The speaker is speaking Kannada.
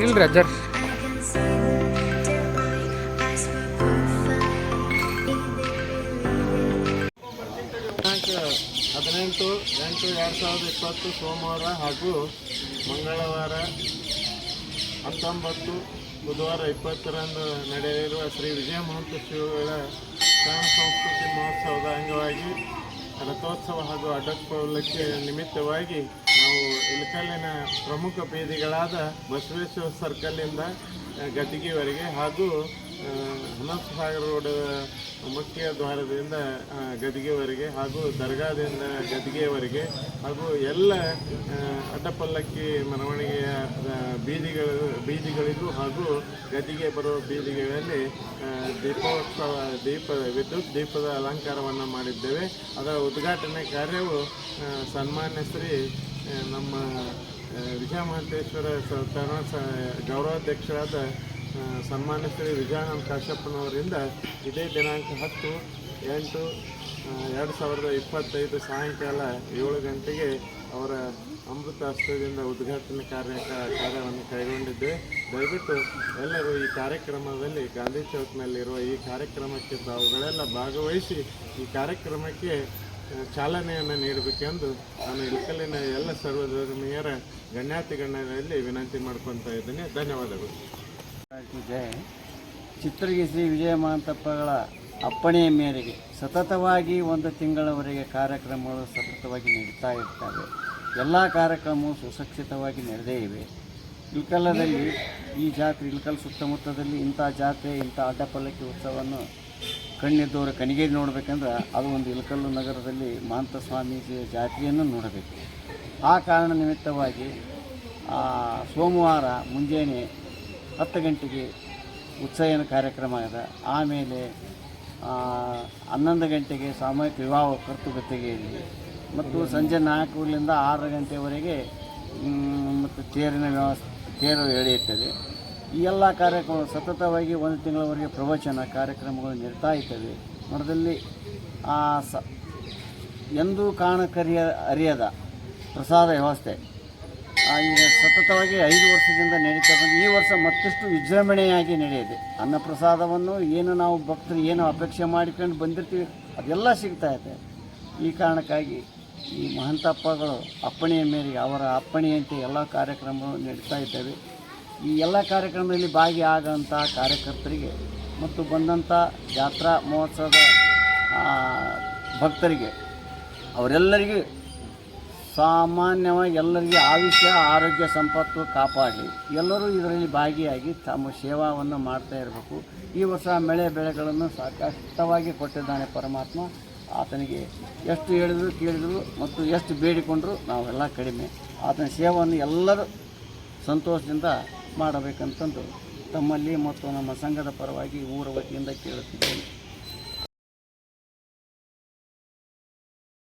ಇಲ್ರಿ ಹದಿನೆಂಟು ಎಂಟು ಎರಡು ಸಾವಿರದ ಇಪ್ಪತ್ತು ಸೋಮವಾರ ಹಾಗೂ ಮಂಗಳವಾರ ಹತ್ತೊಂಬತ್ತು, ಬುಧವಾರ ಇಪ್ಪತ್ತರಂದು ನಡೆಯಲಿರುವ ಶ್ರೀ ವಿಜಯ ಮಹಂತ ಶ್ರೀಗಳ ಶರಣ ಸಂಸ್ಕೃತಿ ಮಹೋತ್ಸವದ ಅಂಗವಾಗಿ ರಥೋತ್ಸವ ಹಾಗೂ ಅಡಕ್ಕೆ ನಿಮಿತ್ತವಾಗಿ ನಾವು ಇಳಕಲ್ಲಿನ ಪ್ರಮುಖ ಬೀದಿಗಳಾದ ಬಸವೇಶ್ವರ ಸರ್ಕಲ್ಲಿಂದ ಆ, ಗದ್ದಿಗೆವರೆಗೆ ಹಾಗೂ ಹನುಮಂತ ಸಾಗರ ರೋಡ್ ಮುಖ್ಯ ದ್ವಾರದಿಂದ ಗದ್ದಿಗೆವರೆಗೆ ಹಾಗೂ ದರ್ಗಾದಿಂದ ಗದ್ದಿಗೆಯವರೆಗೆ ಹಾಗೂ ಎಲ್ಲ ಅಡ್ಡಪಲ್ಲಕ್ಕಿ ಮೆರವಣಿಗೆಯ ಬೀದಿಗಳು ಬೀದಿಗಳಿಗೂ ಹಾಗೂ ಗದಿಗೆ ಬರುವ ಬೀದಿಗಳಲ್ಲಿ ದೀಪೋತ್ಸವ ದೀಪ ವಿದ್ಯುತ್ ದೀಪದ ಅಲಂಕಾರವನ್ನು ಮಾಡಿದ್ದೇವೆ. ಅದರ ಉದ್ಘಾಟನೆ ಕಾರ್ಯವು ಸನ್ಮಾನ್ಯ ಶ್ರೀ ನಮ್ಮ ಆ, ವಿಜಯ ಮಹಂತೇಶ್ವರ ಸ- ಗೌರವಾಧ್ಯಕ್ಷರಾದ ಸನ್ಮಾನ್ಯ ಶ್ರೀ ವಿಜಯಾನಂದ ಕಾಶ್ಯಪ್ಪನವರಿಂದ ಇದೇ ದಿನಾಂಕ ಹತ್ತು ಎಂಟು ಎರಡು ಸಾವಿರದ ಇಪ್ಪತ್ತೈದು ಸಾಯಂಕಾಲ ಏಳು ಗಂಟೆಗೆ ಅವರ ಅಮೃತ ಹಸ್ತದಿಂದ ಉದ್ಘಾಟನೆ ಕಾರ್ಯ ಕಾರ್ಯವನ್ನು ಕೈಗೊಂಡಿದ್ದೆ. ದಯವಿಟ್ಟು ಎಲ್ಲರೂ ಈ ಕಾರ್ಯಕ್ರಮದಲ್ಲಿ ಗಾಂಧಿ ಚೌಕ್ನಲ್ಲಿರುವ ಈ ಕಾರ್ಯಕ್ರಮಕ್ಕೆ ತಾವುಗಳೆಲ್ಲ ಭಾಗವಹಿಸಿ ಈ ಕಾರ್ಯಕ್ರಮಕ್ಕೆ ಚಾಲನೆಯನ್ನು ನೀಡಬೇಕೆಂದು ನಾನು ಇಳಕಲ್ಲಿನ ಎಲ್ಲ ಸರ್ವಧರ್ಮೀಯರ ಗಣ್ಯಾತಿ ಗಣ್ಯರಲ್ಲಿ ವಿನಂತಿ ಮಾಡ್ಕೊತಾ ಇದ್ದೀನಿ. ಧನ್ಯವಾದಗಳು. ಚಿತ್ರಗಿ ಶ್ರೀ ವಿಜಯ ಮಹಂತಪ್ಪಗಳ ಅಪ್ಪಣೆಯ ಮೇರೆಗೆ ಸತತವಾಗಿ ಒಂದು ತಿಂಗಳವರೆಗೆ ಕಾರ್ಯಕ್ರಮಗಳು ಸತತವಾಗಿ ನಡೀತಾ ಇರ್ತವೆ. ಎಲ್ಲ ಕಾರ್ಯಕ್ರಮವು ಸುಸಕ್ಷಿತವಾಗಿ ನಡೆದೇ ಇವೆ. ಇಳ್ಕಲ್ಲದಲ್ಲಿ ಈ ಜಾತ್ರೆ ಇಳ್ಕಲ್ ಸುತ್ತಮುತ್ತದಲ್ಲಿ ಇಂಥ ಜಾತ್ರೆ, ಇಂಥ ಅಡ್ಡಪಲ್ಲಕ್ಕಿ ಉತ್ಸವವನ್ನು ಕಣ್ಣಿದ್ದವರು ಕಣಿಗೆ ನೋಡಬೇಕಂದ್ರೆ ಅದು ಒಂದು ಇಲಕಲ್ಲು ನಗರದಲ್ಲಿ ಮಾಂತ ಸ್ವಾಮೀಜಿಯ ಜಾತ್ರೆಯನ್ನು ನೋಡಬೇಕು. ಆ ಕಾರಣ ನಿಮಿತ್ತವಾಗಿ ಸೋಮವಾರ ಮುಂಜಾನೆ ಹತ್ತು ಗಂಟೆಗೆ ಉತ್ಸವನ ಕಾರ್ಯಕ್ರಮ ಇದೆ. ಆಮೇಲೆ ಹನ್ನೊಂದು ಗಂಟೆಗೆ ಸಾಮೂಹಿಕ ವಿವಾಹ ಕರ್ತುಗತ್ತಿಗೆಯಲ್ಲಿ ಮತ್ತು ಸಂಜೆ ನಾಲ್ಕರಿಂದ ಆರು ಗಂಟೆವರೆಗೆ ಮತ್ತು ತೇರಿನ ವ್ಯವಸ್ಥೆ, ತೇರು ಎಳೆಯುತ್ತದೆ. ಈ ಎಲ್ಲ ಕಾರ್ಯಕ್ರಮ ಸತತವಾಗಿ ಒಂದು ತಿಂಗಳವರೆಗೆ ಪ್ರವಚನ ಕಾರ್ಯಕ್ರಮಗಳು ನಡೀತಾ ಇದ್ದಾವೆ. ಮಠದಲ್ಲಿ ಆ ಸ ಎಂದೂ ಕಾಣಕರಿಯ, ಅರಿಯದ ಪ್ರಸಾದ ವ್ಯವಸ್ಥೆ. ಈಗ ಸತತವಾಗಿ ಐದು ವರ್ಷದಿಂದ ನಡೀತಾ ಬಂದು, ಈ ವರ್ಷ ಮತ್ತಷ್ಟು ವಿಜೃಂಭಣೆಯಾಗಿ ನಡೆಯಿದೆ. ಅನ್ನಪ್ರಸಾದವನ್ನು ಏನು ನಾವು ಭಕ್ತರು ಏನು ಅಪೇಕ್ಷೆ ಮಾಡಿಕೊಂಡು ಬಂದಿರ್ತೀವಿ, ಅದೆಲ್ಲ ಸಿಗ್ತಾ ಇದೆ. ಈ ಕಾರಣಕ್ಕಾಗಿ ಈ ಮಹಂತಪ್ಪಗಳು ಅಪ್ಪಣೆಯ ಮೇರೆಗೆ ಅವರ ಅಪ್ಪಣೆಯಂತೆ ಎಲ್ಲ ಕಾರ್ಯಕ್ರಮಗಳು ನಡೀತಾ ಇದ್ದಾವೆ. ಈ ಎಲ್ಲ ಕಾರ್ಯಕ್ರಮದಲ್ಲಿ ಭಾಗಿಯಾದಂಥ ಕಾರ್ಯಕರ್ತರಿಗೆ ಮತ್ತು ಬಂದಂಥ ಜಾತ್ರಾ ಮಹೋತ್ಸವದ ಭಕ್ತರಿಗೆ, ಅವರೆಲ್ಲರಿಗೂ ಸಾಮಾನ್ಯವಾಗಿ ಎಲ್ಲರಿಗೆ ಆಯುಷ್ಯ, ಆರೋಗ್ಯ, ಸಂಪತ್ತು ಕಾಪಾಡಲಿ ಎಲ್ಲರೂ ಇದರಲ್ಲಿ ಭಾಗಿಯಾಗಿ ತಮ್ಮ ಸೇವಾವನ್ನು ಮಾಡ್ತಾ ಇರಬೇಕು. ಈ ವರ್ಷ ಮಳೆ ಬೆಳೆಗಳನ್ನು ಸಾಕಷ್ಟವಾಗಿ ಕೊಟ್ಟಿದ್ದಾನೆ ಪರಮಾತ್ಮ. ಆತನಿಗೆ ಎಷ್ಟು ಹೇಳಿದ್ರು ಕೇಳಿದರು ಮತ್ತು ಎಷ್ಟು ಬೇಡಿಕೊಂಡರೂ ನಾವೆಲ್ಲ ಕಡಿಮೆ. ಆತನ ಸೇವೆಯನ್ನು ಎಲ್ಲರೂ ಸಂತೋಷದಿಂದ ಮಾಡಬೇಕಂತಂದು ತಮ್ಮಲ್ಲಿ ಮತ್ತು ನಮ್ಮ ಸಂಘದ ಪರವಾಗಿ ಊರ ವತಿಯಿಂದ ಕೇಳುತ್ತಿದ್ದೇನೆ.